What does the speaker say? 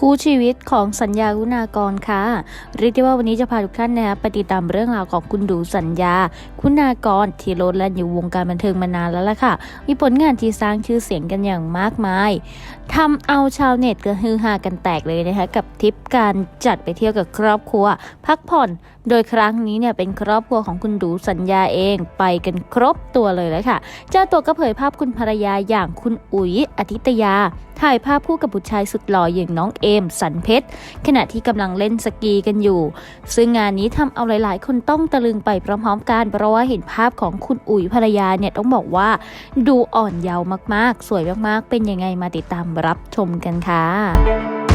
คู่ชีวิตของสัญญาคุณากรค่ะ เรียกได้ว่าวันนี้จะพาทุกท่านนะคะไปติดตามเรื่องราวของคุณดูสัญญา คุณากรที่โลดแล่นอยู่วงการบันเทิงมานานแล้วล่ะค่ะ มีผลงานที่สร้างชื่อเสียงกันอย่างมากมายทำเอาชาวเน็ตก็ฮือฮากันแตกเลยนะคะกับทริปการจัดไปเที่ยวกับครอบครัว พักผ่อน โดยครั้งนี้เนี่ยเป็นครอบครัวของคุณดูสัญญาเองไปกันครบตัวเลยแล้วค่ะ เจ้าตัวก็เผยภาพคุณภรรยาอย่างคุณอุ๋ยอธิตยาถ่ายภาพคู่กับบุตรชายสุดหล่ออย่างน้องเอม สันเพชร ขณะที่กำลังเล่นสกีกันอยู่ ซึ่งงานนี้ทำเอาหลาย ๆ คนต้องตะลึงไปพร้อม ๆ กัน เพราะว่าเห็นภาพของคุณอุ๋ยภรรยาเนี่ยต้องบอกว่าดูอ่อนเยาว์มาก ๆ สวยมาก ๆ เป็นยังไงมาติดตามรับชมกันค่ะ